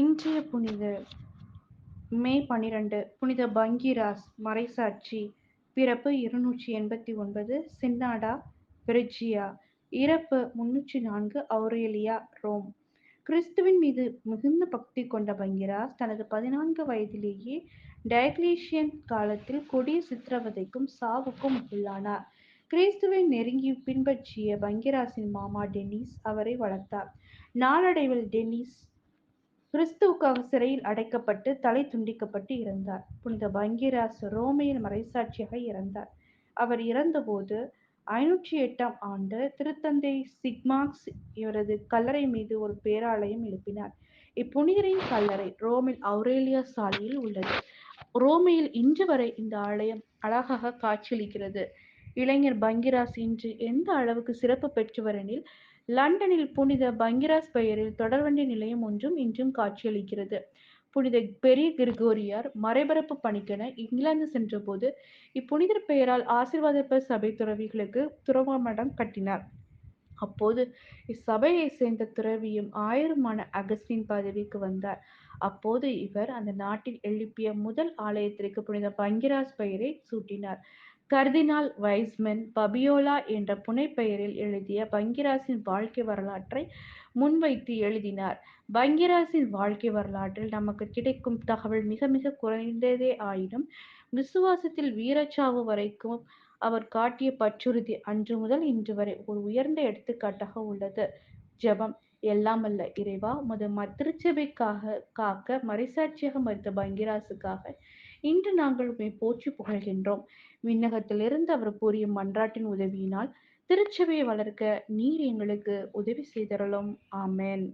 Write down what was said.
இன்றைய புனித மே பனிரெண்டு புனித பங்கிராஸ் மறைசாட்சி. பிறப்பு இருநூற்றி எண்பத்தி ஒன்பது சின்னாடா பிரிட்ஜியா. இறப்பு முன்னூற்றி நான்கு அவுரேலியா ரோம். கிறிஸ்துவின் மீது மிகுந்த பக்தி கொண்ட பங்கிராஸ் தனது பதினான்கு வயதிலேயே டயக்லீஷியன் காலத்தில் கொடிய சித்திரவதைக்கும் சாவுக்கும் உள்ளானார். கிறிஸ்துவை நெருங்கி பின்பற்றிய பங்கிராசின் மாமா டென்னிஸ் அவரை வளர்த்தார். நாளடைவில் டென்னிஸ் கிறிஸ்துவுக்காக சிறையில் அடைக்கப்பட்டு தலை துண்டிக்கப்பட்டு இறந்தார். புனித பங்கிராஸ் ரோமையில் மறைசாட்சியாக இறந்தார். அவர் இறந்தபோது ஐநூற்றி எட்டாம் ஆண்டு திருத்தந்தை சிக்மாக்ஸ் இவரது கல்லறை மீது ஒரு பேராலயம் எழுப்பினார். இப்புனிதரின் கல்லறை ரோமில் அவுரேலியா சாலையில் உள்ளது. ரோமையில் இன்று வரை இந்த ஆலயம் அழகாக காட்சியளிக்கிறது. இளைஞர் பங்கிராஸ் இன்று எந்த அளவுக்கு சிறப்பு பெற்றவர் லண்டனில் புனித பங்கிராஸ் பெயரில் தொடர்வண்டி நிலையம் ஒன்றும் இன்றும் காட்சியளிக்கிறது. புனித பெரிய கிரிகோரியார் மறைபரப்பு பணிக்கென இங்கிலாந்து சென்றபோது இப்புனிதர் பெயரால் ஆசிர்வாத சபை துறவிகளுக்கு துறவமடம் கட்டினார். அப்போது இச்சபையை சேர்ந்த துறவியும் ஆயிரமான அகஸ்டின் பதவிக்கு வந்தார். அப்போது இவர் அந்த நாட்டில் எழுப்பிய முதல் ஆலயத்திற்கு புனித பங்கிராஸ் பெயரை சூட்டினார். கர்தினால் வைஸ்மென் பபியோலா என்ற புனைப்பெயரில் எழுதிய பங்கிராசின் வாழ்க்கை வரலாற்றை முன்வைத்து எழுதினார். பங்கிராசின் வாழ்க்கை வரலாற்றில் நமக்கு கிடைக்கும் தகவல் மிக மிக குறைந்ததே ஆயினும் விசுவாசத்தில் வீரச்சாவு வரைக்கும் அவர் காட்டிய பற்றுறுதி அன்று முதல் இன்று வரை ஒரு உயர்ந்த எடுத்துக்காட்டாக உள்ளது. ஜெபம் எல்லாம் அல்ல இறைவா முத மத்திருச்சபைக்காக காக்க மறைசாட்சியாக மறுத்த பங்கிராசுக்காக இன்று நாங்கள் உண்மை போற்றி புகழ்கின்றோம். விண்ணகத்திலிருந்து அவர் கூறிய மன்றாட்டின் உதவியினால் திருச்சபையை வளர்க்க நீர் எங்களுக்கு உதவி செய்தரலும் ஆமேன்.